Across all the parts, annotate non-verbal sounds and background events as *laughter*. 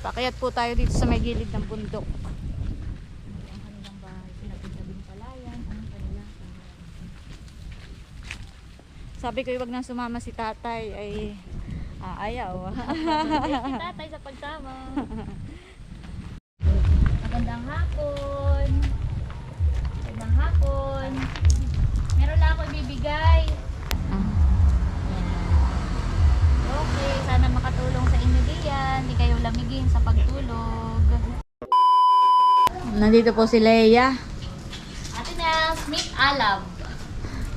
Pakyat po tayo dito sa may gilid ng bundok. Ang kanilang bahay, pinagtabing palayan, ang kanila. Sabi ko, wag nang sumama si tatay ay ah, ayaw. si *laughs* tatay sa pagtama. Magandang hapon. Magandang hapon. Meron lang ako ibibigay. Okay, sana makatulong sa inyo diyan. Hindi kayo lamigin sa pagtulog. Nandito po si Leia. Ate Nels, meet Alab.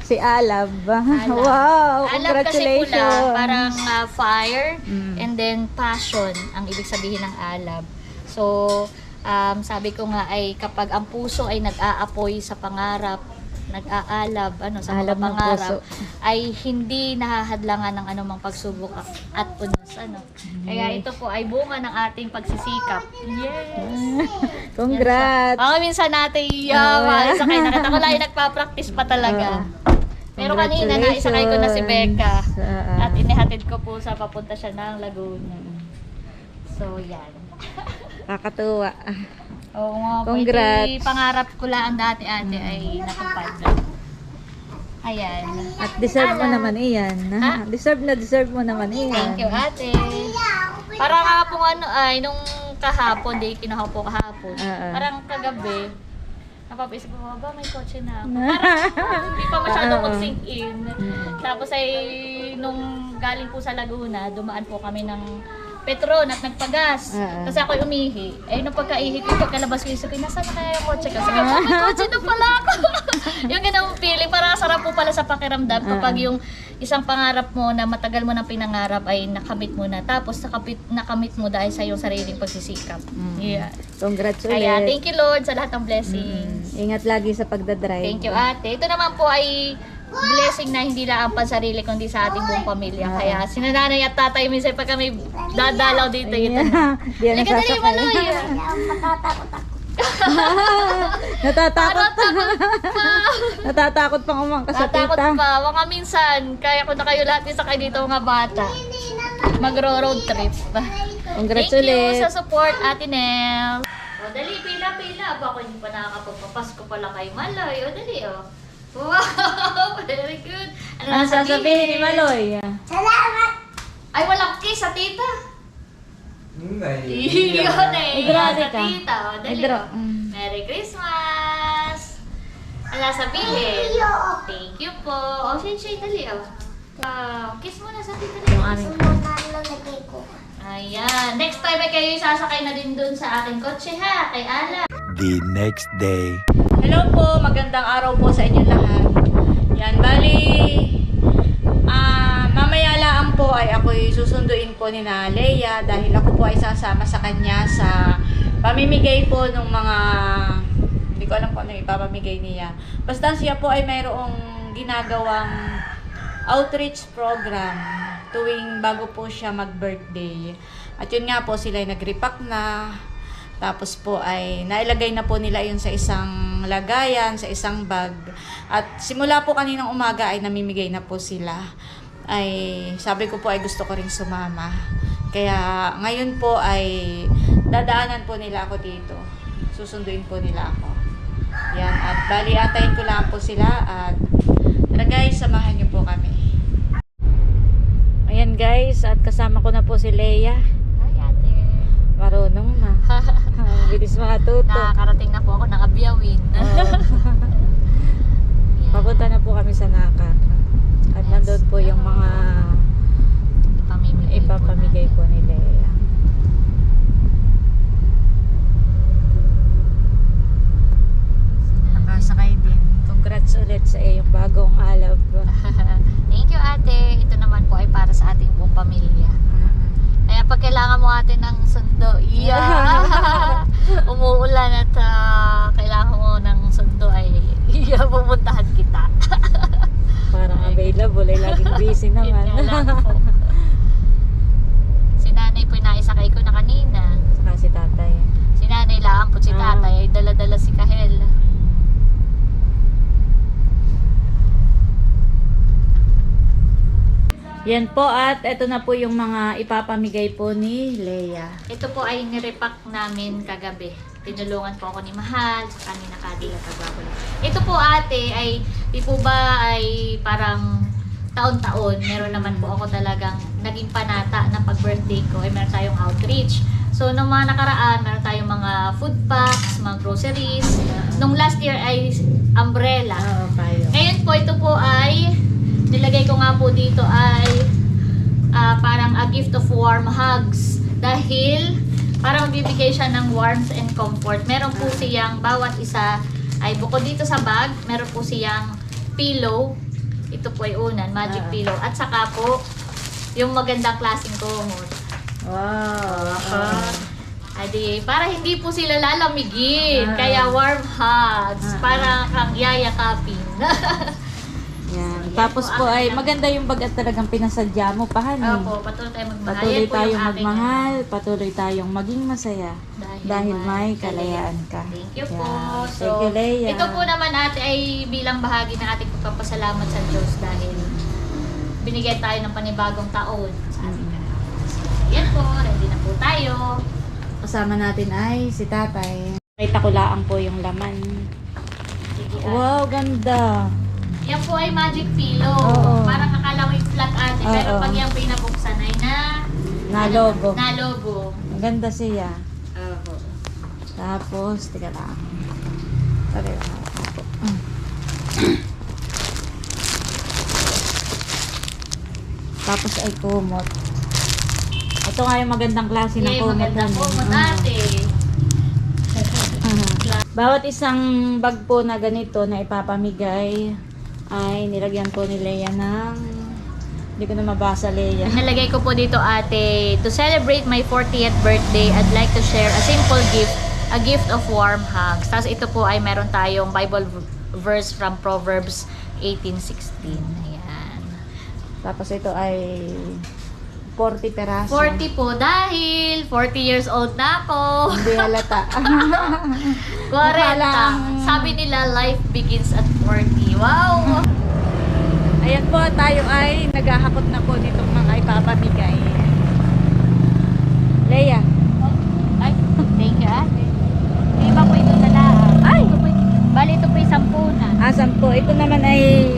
Si Alab. Alab. *laughs* Wow, Alab kasi congratulations. pula, parang ah, fire Mm. and then passion ang ibig sabihin ng alab. So, um, sabi ko nga ay kapag ang puso ay nag-aapoy sa pangarap, nag-aalab ano sa Alab mga ng pangarap ay hindi nahahadlangan ng anumang pagsubok at punos ano. Kaya ito po ay bunga ng ating pagsisikap. Yes. *laughs* Congrats. Mga minsan natin yaman. Sakay nakita ko lang *laughs* nagpa-practice pa talaga. Pero kanina na isakay ko na si Becca. At inihatid ko po sa papunta siya ng Laguna. So, yan. Kakatuwa. Oo nga po. Congrats. Iti pangarap ko lang dati ate ay natupad. Ayan. At deserve mo naman iyan. Ha? Deserve na deserve mo naman iyan. Thank you ate. Para nga po ano ay, nung kahapon, di kinuha po kahapon. Oo. Parang kagabi, napapaisip ko, ba may kotse na ako. *laughs* Parang hindi pa masyadong Oo. mag-sink in. Tapos ay, nung galing po sa Laguna, dumaan po kami ng Petron at nagpagas. Oo. Kasi ako'y umihi. Eh, nung pagkaihi ko, pagkalabas ko, isip ko, nasaan na kaya yung kotse ko? Sabi ko, "Oh, may kotse na pala ako. *laughs* yung ganang feeling, parang sarap po pala sa pakiramdam kapag yung isang pangarap mo na matagal mo nang pinangarap ay nakamit mo na. Tapos nakapit, nakamit mo dahil sa iyong sariling pagsisikap. Mm. Yeah. Congrats ulit. Kaya, thank you Lord sa lahat ng blessings. Mm. Ingat lagi sa pagdadrive. Thank you ate. Ito naman po ay blessing na hindi lang ang pansarili kundi sa ating buong pamilya. Kaya sinananay at tatay minsan pag kami dadalaw dito ito. *laughs* Di yan Halika dali, nasasakay. Maloy. *laughs* Natatakot. Parang takot pa. Natatakot pang umangkas sa tita. pa. Mga minsan, kaya ko na kayo lahat isakay dito mga bata. Magro-road trip. Congrats Thank you sa support, Ate Nel. O, dali, pila, pila. Baka hindi pa nakakapagpapasko pala kay Maloy. O, dali, o. Wow! *laughs* Very good. Ano Ano sasabihin ni Maloy? Ay, walang kiss sa tita. *laughs* Hindi. Iyon eh. Idrate Sa tita. O, dali, Idra- mm. Merry Christmas! Ano sabihin? Thank you po. O, Shay, Shay, dali, o. Wow. Kiss mo na sa tita. Yung aming Ayan. Next time ay kayo sasakay na din dun sa aking kotse ha, kay Ala. The next day. Hello po, magandang araw po sa inyo lahat. Yan, bali, ah, mamaya lang po ay ako'y susunduin po ni na Leia dahil ako po ay sasama sa kanya sa pamimigay po ng mga, hindi ko alam kung ano ipapamigay niya. Basta siya po ay mayroong ginagawang outreach program tuwing bago po siya mag-birthday. At yun nga po, sila ay nag-repack na, tapos po ay nailagay na po nila yun sa isang lagayan, sa isang bag. At simula po kaninang umaga ay namimigay na po sila. Ay sabi ko po ay gusto ko ring sumama. Kaya ngayon po ay dadaanan po nila ako dito. Susunduin po nila ako. Yan. At bali atayin ko lang po sila at tara guys, samahan niyo po kami. Ayan guys, at kasama ko na po si Leia. Marunong na. Ang bilis makatuto. Nakakarating na po ako ng Abyawin. *laughs* Papunta na po kami sa Nakak. At nandun po yung mga Ipamimigay po ipapamigay po ni Lea. na. Nakasakay din. Congrats ulit sa iyong bagong alab. Thank you, ate. Ito naman po ay para sa ating buong pamilya. Kaya pag kailangan mo ate ng sundo, yeah. umuulan at ah, kailangan mo ng sundo ay yeah, pupuntahan kita. Parang available ay laging busy Yun naman. nga lang po. si nanay po yung naisakay ko na kanina. Saka si tatay. Si nanay lang po si Ah. tatay ay dala-dala si Kahel. Yan po at ito na po yung mga ipapamigay po ni Leia. Ito po ay nirepack namin kagabi. Tinulungan po ako ni Mahal sa kanina kadila kagwapon. Ito po ate ay di po ba ay parang taon-taon meron naman po ako talagang naging panata na pag birthday ko ay meron tayong outreach. So nung mga nakaraan meron tayong mga food packs, mga groceries. Nung last year ay umbrella. Oo, kayo. Ngayon po, ito po ay, nilagay ko nga po dito ay ah, parang a gift of warm hugs. Dahil, parang bibigay siya ng warmth and comfort. Meron po siyang, bawat isa ay bukod dito sa bag, meron po siyang pillow. Ito po ay unan, magic Ah. pillow. At saka po, yung magandang klaseng kumot. Wow. Adi, para hindi po sila lalamigin. Ah. Kaya warm hugs. Ah. Para kang yayakapin. *laughs* Yan. Tapos po ay maganda yung bag at talagang pinasadya mo pa, honey. Opo, patuloy tayong magmahal. Patuloy Yan po yung tayong magmahal, patuloy tayong maging masaya Dahil, may kalayaan ka. Thank you po. Yan. So, Thank you, Leia. ito po naman ate ay bilang bahagi ng ating pagpapasalamat sa Diyos dahil binigyan tayo ng panibagong taon sa ating Mm. mm Yan po, ready na po tayo. Kasama natin ay si tatay. Kita ko laang po yung laman. Sige, ate. Wow, ganda. Yan po ay magic pillow. Oo. Parang akala mo yung flat ate, pero Oo. pag yung pinabuksan ay na... Nalogo. Nalogo. Ang ganda siya. Opo. Tapos, teka lang. Tara lang. *coughs* Tapos ay kumot. Ito nga yung magandang klase ng Yay, kumot. maganda ano. po mo Ah. ate. *laughs* Bawat isang bag po na ganito na ipapamigay ay nilagyan po ni Leia ng hindi ko na mabasa Leia. Nalagay ko po dito ate, to celebrate my 40th birthday, I'd like to share a simple gift, a gift of warm hugs. Tapos ito po ay meron tayong Bible verse from Proverbs 18:16. Ayan. Tapos ito ay 40 peraso. 40 po dahil 40 years old na ako. Hindi halata. *laughs* *laughs* 40. lang. Sabi nila life begins at 40. Wow! Ayan po, tayo ay naghahakot na po nitong mga ipapamigay. Leia. Ay, thank you ate. Yung iba po ito na lang. Ay! Ito po, bali ito po isang punan. Asan po? Ito naman ay,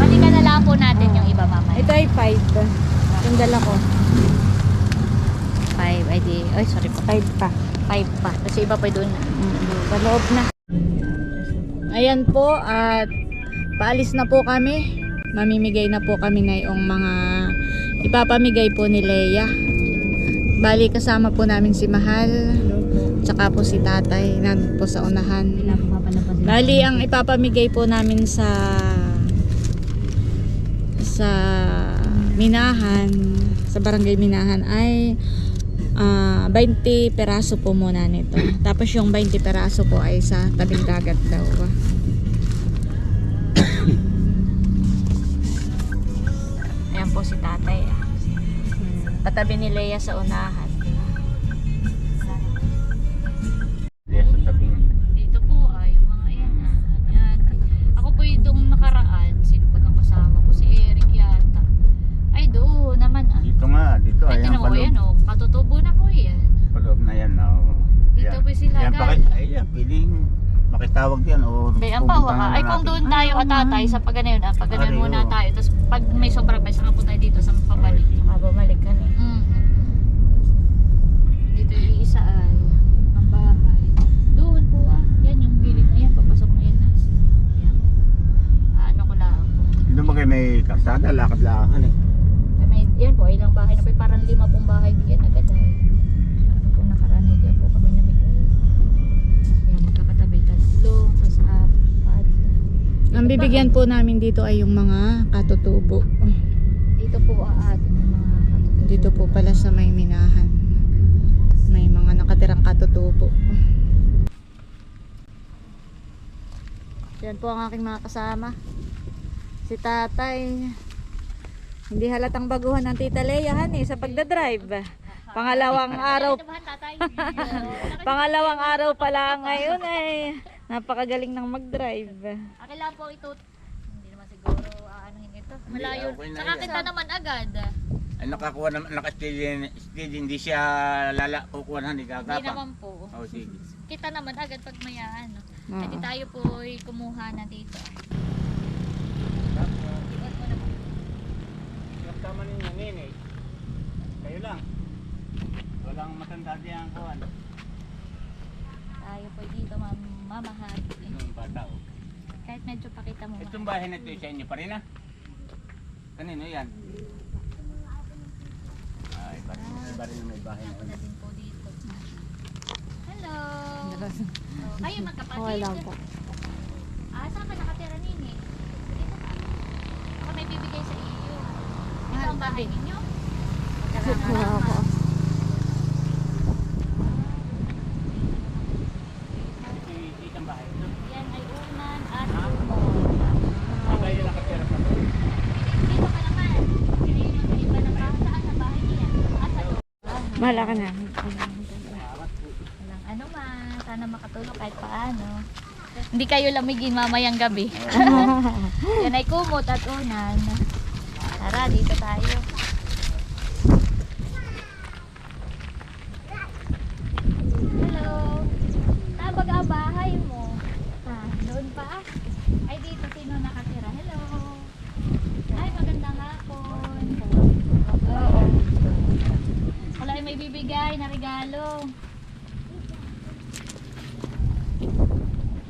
Balikan na lang po natin yung iba mamaya. ito ay 5. Yung dala ko. 5, ay di, ay sorry po. 5 pa. 5 pa. Kasi iba pa doon. Mm, Sa loob na. Ayan po at paalis na po kami. Mamimigay na po kami na yung mga ipapamigay po ni Leia. Bali kasama po namin si Mahal. Tsaka po si tatay. Nandun po sa unahan. Bali ang ipapamigay po namin sa sa Minahan, sa Barangay Minahan ay ah 20 peraso po muna nito. Tapos yung 20 peraso po ay sa tabing dagat daw. Ayan po si tatay. ah. Patabi ni Leia sa unahan. Tatay, sa pag Bibigyan po namin dito ay yung mga katutubo. Dito po ang ating mga katutubo. Dito po pala sa may minahan. May mga nakatirang katutubo. Yan po ang aking mga kasama. Si tatay. Hindi halatang baguhan ng tita Leia eh, sa pagdadrive. Pangalawang araw tatay. *laughs* Pangalawang araw pa lang ngayon ay napakagaling ng mag-drive. Akin lang po ito. Hindi naman siguro aanuhin ito. Malayo. okay na Saka yan. kita naman agad. Ay, nakakuha naman, naka-steady, steady, hindi siya lala, kukuha na, hindi Hindi gagapang. naman po. Oh, sige. Kita naman agad pag may ano. Oo. Pwede tayo po kumuha na dito. Iwan mo naman. Yung tama ninyo, nini. Kayo lang. Walang matanda diyan kuhan. Tayo po dito mam- mamahal. Yung bata, oh. Kahit medyo pakita mo. Itong bahay na ito sa inyo pa rin ah. Kanino yan? Ay, pa rin. Iba rin may bahay na Ako na ito. din po dito. Hello! Oh, kayo magkapatid? Okay lang po. Ah, saan ka nakatira nini? Dito ka. Ako may bibigay sa iyo. Ito ang bahay ninyo? Wala ako. I- Isang bahay ito. Yan ay unan at Ah. umon. Ah, kayo nakatira pa doon. Dito ka naman. Kayo mag-iba ng bahay. Saan ang bahay niya? Ah, sa loob. Mahala ka na. Walang ano man. Sana makatulong kahit paano. Hindi kayo lamigin mamayang gabi. *laughs* Yan ay kumot at unan. Tara, dito tayo. Hello. Tabag ang bahay mo. Ah, doon pa. Ay, dito sino nakatira? Hello. Ay, magandang hapon. Oo. Wala ay may bibigay na regalo.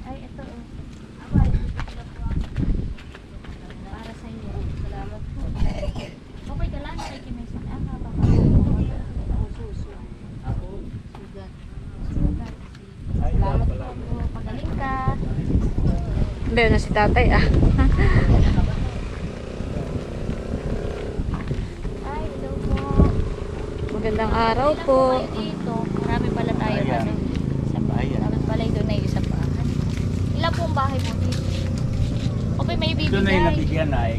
Ay, ito oh. Abay, ito po ang- Para sa iyo. Salamat po. Okay ka lang, kay Kimesan. Ah, papa. Ako. Sugat. Ay, Salamat pala. po. Pagaling ka. Hindi na si tatay ah. Ay, hello po. Magandang araw po. dito? Marami pala tayo Ayan. ano. Isa pa. Dapat pala doon na yung isa pa. Ilan pong bahay mo dito? Okay, may Ito na yung bibigay. nabigyan na eh.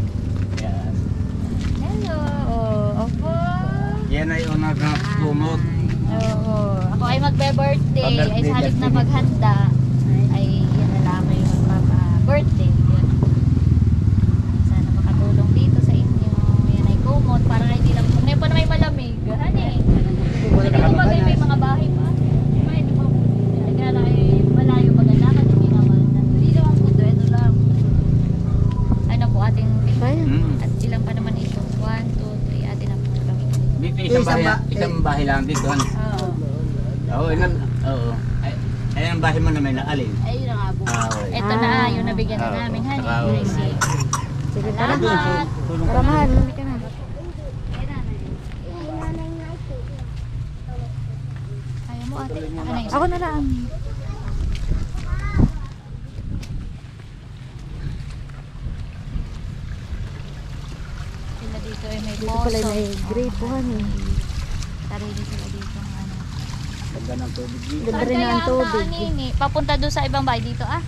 Yan. Hello. Oh, opo. Yan ay unang kumot. Oo. Ako ay magbe-birthday. Ay sa halip na birthday. maghanda. Ay yan na lang kayo magpapa-birthday. Yan. Sana makatulong dito sa inyo. Yan ay kumot. Para hindi lang. Kung ngayon pa na may malamig. Hani. Hindi ko bagay may mga bahay pa. Ay, hindi po. Kaya na ay malayo magalakad. Hindi naman. Hindi naman po. Ito lang. Ano po ating Ayan. Mm. at ilang pa naman ito? 1, 2, 3. Atin na po kami. Dito isang bahay, isang bahay lang dito. Ano? Oo. Oo, ilan? Oo. Ay, ay, ang bahay mo na may naalin. Ayun na nga po. Ah, okay. Ito na, yung nabigyan na Oo. namin, honey. I see. Sige, tara. Salamat. Tara mahal, mami ka na. Mo ate. Ako na lang. Dito ay may Dito pala may grape po eh. Sarili sila dito ng ano. Ganda ng tubig dito. Ganda Saan rin kaya ang tubig. nini? Papunta doon sa ibang bahay dito ah.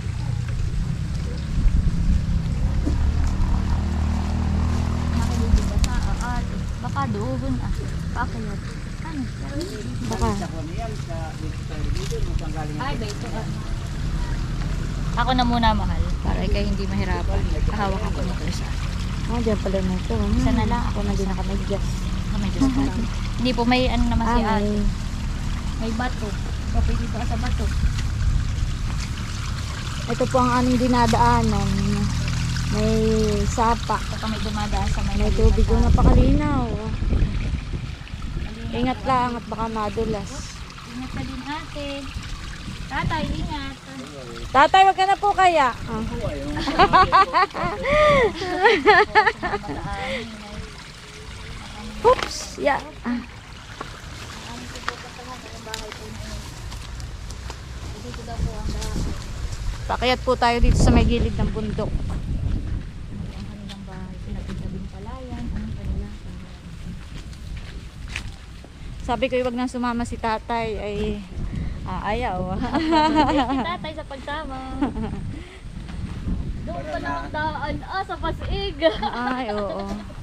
Makilig ba sa ah, ate? Baka doon ah. Pakayat. Ano? Baka. Sa kwan yan, sa dito sa dito, mukhang galing Ay, ba ito ah. Ako na muna mahal para ikay hindi mahirapan. Kahawak ako nito isa. Ah, dyan pala na ito. Isa na lang. Ako na din nakamedjas. May Diyos lang. Hindi po may ano naman si Ah, ate. may... Bato. So, pwede sa bato. Ito po ang aming dinadaanan. May sapa. Kapag may dumadaan sa may May tubig yung napakalinaw. Ingat lang at baka madulas. Ingat ka din ate. Tatay, ingat. Tatay, wag ka na po kaya. Ah. Oops! Yeah. Ah. Daw po tayo dito sa may gilid ng bundok. Sabi ko, wag nang sumama si tatay. Ay, ah, ayaw. si *laughs* tatay sa pagsama. Doon pa lang ang daan. Ah, sa pasig. Ay, oo.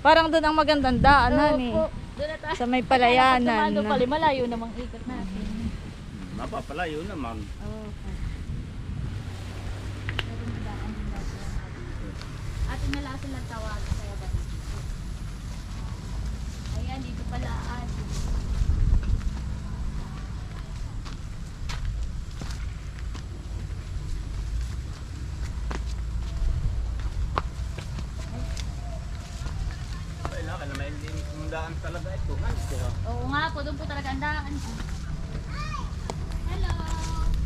Parang doon ang magandang daan, honey. Opo. Doon na tayo. Sa may palayanan. Sumano pala, malayo namang ikot natin. Mapapalayo naman. Oo. Ate na lang sila tawag. na may mundaan talaga ito. Nandito ha. Oo nga po, doon po talaga ang daan. Hello!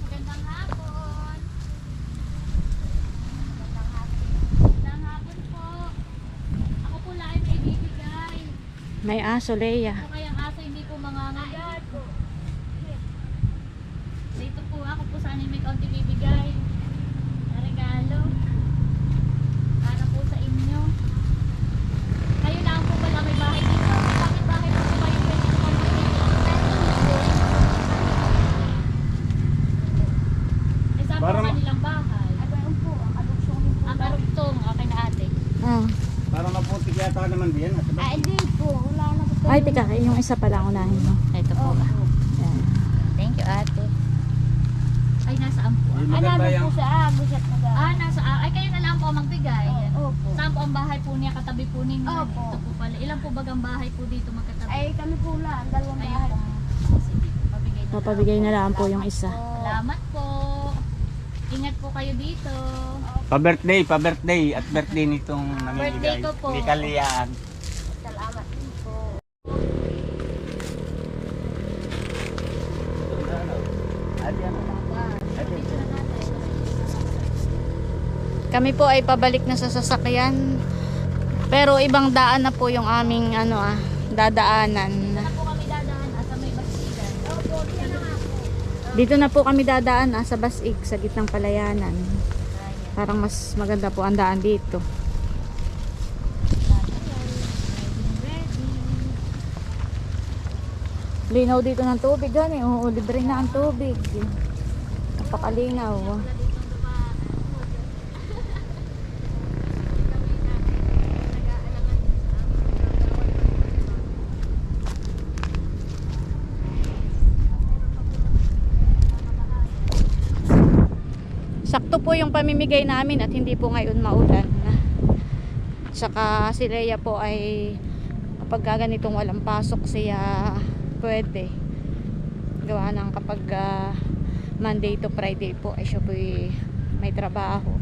Magandang hapon! Magandang hapon. Magandang hapon po. Ako po lang may bibigay. May aso, Leia. Kung kayang aso hindi po mangangagat. Dito po ako po sana may kaunti bibigay. Na regalo. Para po sa inyo. Kayo lang po pala may bahay dito. Bakit bahay po po kayo pwede po kami dito? Eh saan po Para ang ma- kanilang bahay? Ang po, ang aluksong. Ang aluksong, okay na ate. Ah. Para maputik yata naman diyan. At Ah, hindi po. Wala na po. Ay, teka, yung isa pala ang unahin mo. Ito po. Yan. Thank you, ate. Ay, nasaan po? Ay, maganda yan. sa Agos at Ah, nasa Ay, kayo na lang po magbigay. Opo. Saan po ang bahay po niya? Katabi po ninyo? Opo. Ito po pala. Ilan po bagang bahay po dito magkatabi? Ay, kami po lang, dalawang Ayun bahay. po. Sige, pabigay na lang. Papabigay na lang po yung isa. Salamat po. Ingat po kayo dito. Pa-birthday, pa-birthday at birthday nitong namimigay. Birthday ko po. Ni Kalian. Salamat din po. Kami po ay pabalik na sa sasakyan. Pero ibang daan na po yung aming ano ah, dadaanan. Dito na po. Kami dadaan ah, sa Basig, sa gitnang palayanan. Parang mas maganda po ang daan dito. Linaw dito ng tubig gani. Oo, libre na ang tubig. Napakalinaw. Sakto yung pamimigay namin at hindi po ngayon maulan. Saka si Leia po ay kapag ganitong walang pasok siya pwede. Gawa ng kapag ah, Monday to Friday po ay siya po ay may trabaho.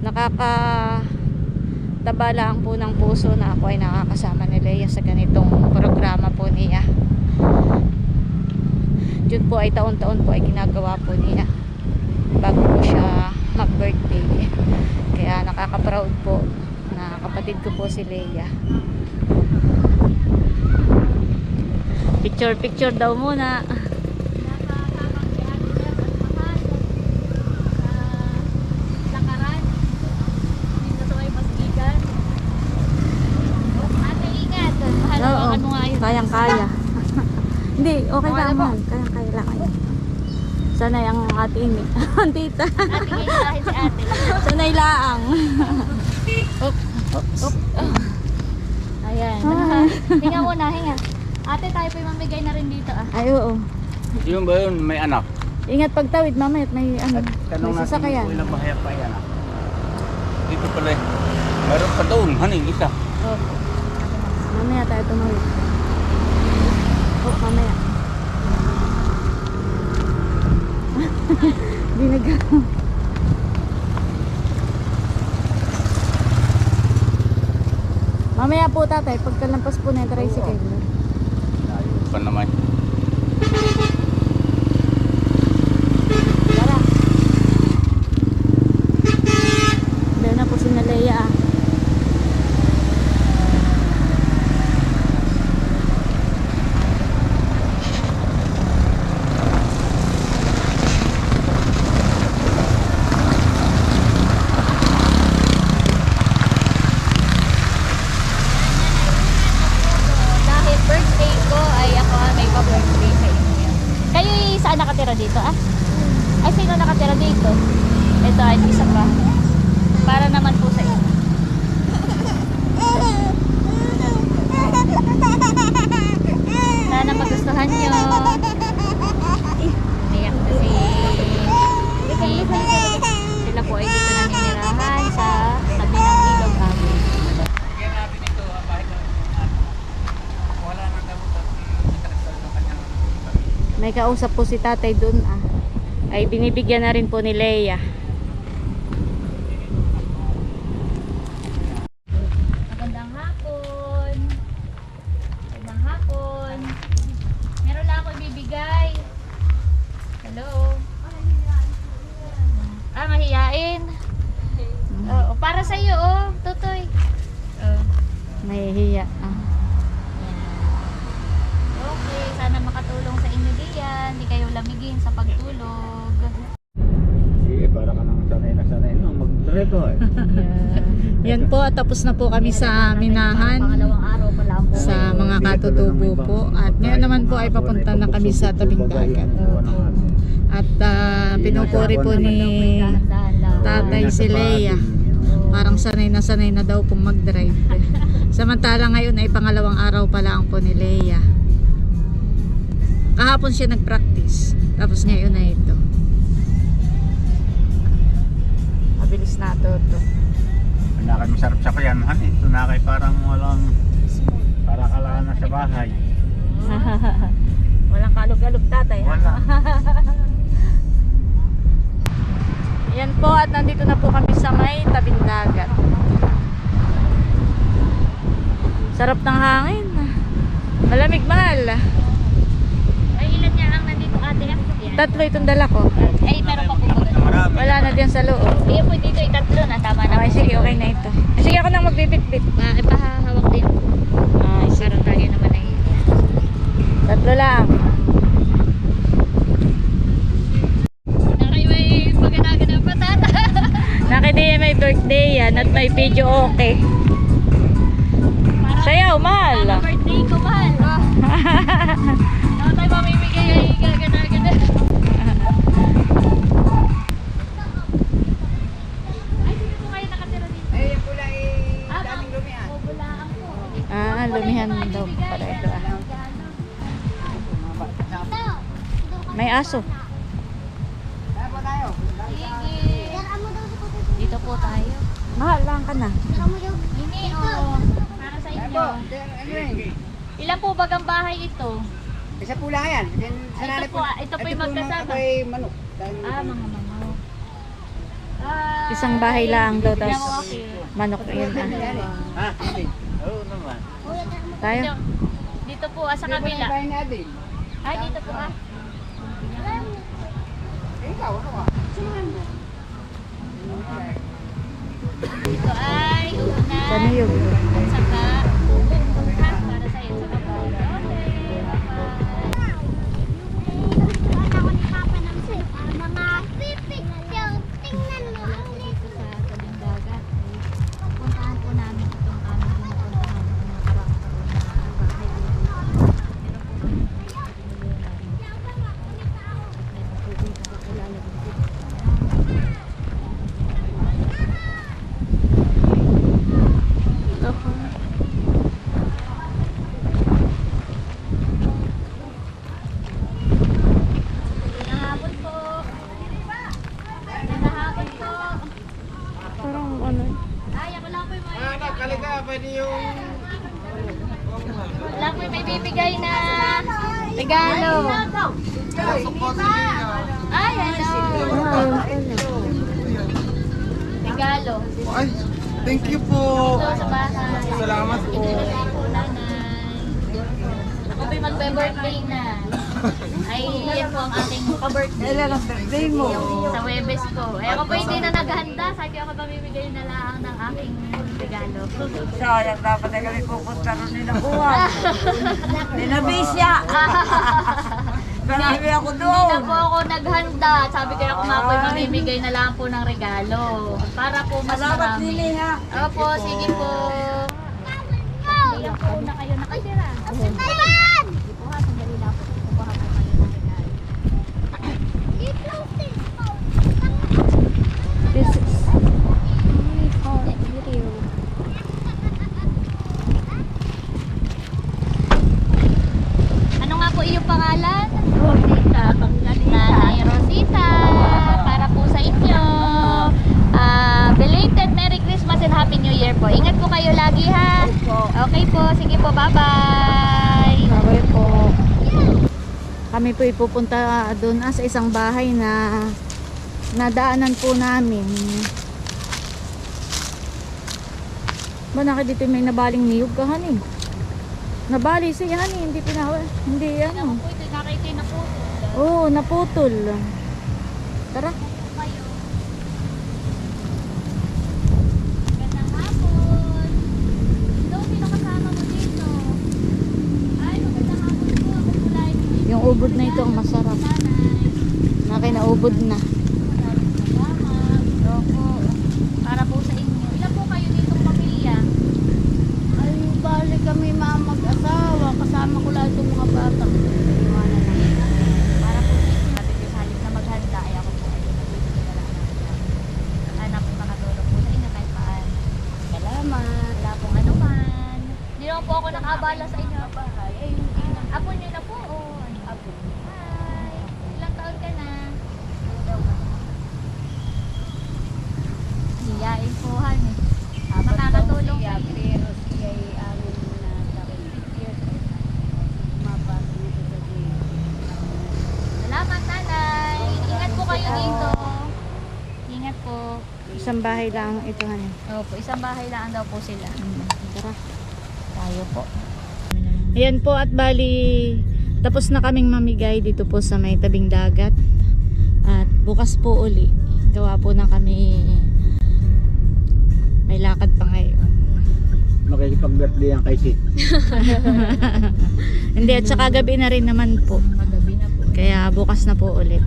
Nakaka taba lang po ng puso na ako ay nakakasama ni Leia sa ganitong programa po niya. Yun po ay taon-taon po ay ginagawa po niya bago po siya mag-birthday. Kaya nakaka-proud po na kapatid ko po si Leia. Picture picture daw muna. Nakakabang si ate niya at mahal. Sa lakaran. Dito sa may basigan. Ate, ingat. Mahal, Oo, hawakan mo nga yun. kayang kaya. *laughs* Hindi, okay lang man. Kaya. Sanay ang ating *laughs* ang tita. Ate, ngayon si ate. *laughs* Sanay laang. Up, up, up. Ayan. *laughs* Hinga muna, hinga. Ate, tayo po yung mamigay na rin dito ah. Ay, oo. Yun ba yun? May anak. Ingat pagtawid, mamaya at may ano, At tanong may natin sasakyan. kung ilang bahay pa yan. ah. Dito pala eh. Meron pa doon, haning isa. Opo. Mamaya tayo tumawid. Oh, mamaya. Di nag Mamaya po tatay, pagkalampas po na yung tricycle. Layo pa naman. Tara. Dahil na po si Nalea ah. Dahil birthday ko ay ako ang may pa-birthday sa inyo. Kayo ay saan nakatira dito ah? Ay sino nakatira dito? Ito ay isa pa. Para naman po sa inyo. Sana magustuhan nyo. Iyak na si Nini. Sila po ay dito naninirahan sa tabi ng ilog amin. Kaya natin ito, ah, kahit na wala nang gamot at itakasal ng kanyang pamilya. May kausap po si tatay dun ah. Ay binibigyan na rin po ni Leia. Tapos na po kami sa Minahan. Pangalawang araw pa lang po. sa mga katutubo po at ngayon naman po ay papunta na kami sa tabing dagat. at ah, pinupuri po ni tatay si Leia parang sanay na sanay na daw pong mag-drive. *laughs* Samantala ngayon ay pangalawang araw pa lang po ni Leia kahapon siya nag-practice. Tapos ngayon na ito. Mabilis na to to Nakay masarap sa kuyanhan eh. Ito nakay parang walang... Para kala na sa bahay. *laughs* walang kalog-kalog tatay ha? Wala. *laughs* Yan po at nandito na po kami sa may tabing dagat. Sarap ng hangin. Malamig mahal. Ay, ilan niya ang nandito ate? Tatlo itong dala ko. Ay, meron pa po ba? Na marami. Wala na diyan sa loob. Iya po dito, itatlo na. Tama na. Okay, sige, okay na ito. Sige, ako nang magbibit-bit. Pa, ipahahawak din. Ay, Pero tayo naman ay tatlo lang. na kayo ay maganagan ng patata. *laughs* Nakidiya may birthday yan at may video okay. Sayaw, mahal. birthday ko, mahal. *laughs* Ano tayo mamimigay ay gaganagan Ah, lumihan daw para ito. Ah. May aso. Po? Dito po tayo. Mahal lang ka na. Ini, oh. Para sa inyo. po? Ilan po bagang bahay ito? Isa pula yan. Yan, sa Ito nanay po, ah, ito po yung magkasama. Ito ay manok. Ah, mga manok. Ah, Isang bahay lang daw, mo, okay. manok yun ah. Ha? Hindi. Oo naman. Tayo. Dito, dito po, ah, sa Ito kabila. Ay, dito po ah. Eh, ikaw, ano ka? Dito ay una. Ano yun? At saka, ha, para sa iyo, sa baba. Pwede yung... Lang po yung may bibigay na regalo. Ay, hello. Regalo. Ay, thank you po. Ito sa bahay. Salamat po. Nanay. Ako po magbe-birthday na. Ay, yan po ang aking pa-birthday. Birthday mo? Sa Webes ko. Eh, ako po hindi na naghanda. Sabi ako mamimigay na lang ng aking regalo. Sayang, dapat ay kami pupunta ron ni Nakuha. *laughs* Ninabisya. *laughs* Marami ako Hindi doon. na po ako naghanda. Sabi ko ako nga po mamimigay na lang po ng regalo. Para po mas Salamat marami. Lili ha. Opo, sige po. Ilang po na kayo nakatira? Sige po ha, sandali lang po. Kukuha po kayo ng regalo. This is Ano nga po iyong pangalan? Rosita. Nanay Rosita. Para po sa inyo. Ah, belated Merry Christmas and Happy New Year po. Ingat po kayo lagi ha. Okay po. Sige po. Bye-bye. Bawal po. Kami po ipupunta doon ah, sa isang bahay na nadaanan po namin. Ba nakit dito may nabaling niyog ka hani? Nabali si Hani, hindi pinawa. Eh, hindi yan. Ano po ito, nakita yung naputol. Oo, naputol. Tara. Yung ubod na ito ang masarap. Nakinaubod na. Nakinaubod na. Isang bahay lang ito. Ano. Opo, isang bahay lang daw po sila. Tara. Tayo po. Ayan po at bali tapos na kaming mamigay dito po sa may tabing dagat. At bukas po uli. Gawa po na kami may lakad pa ngayon. Makikipag-birthday yan kay Sid. *laughs* Hindi at saka gabi na rin naman po. Magabi na po. Kaya bukas na po ulit.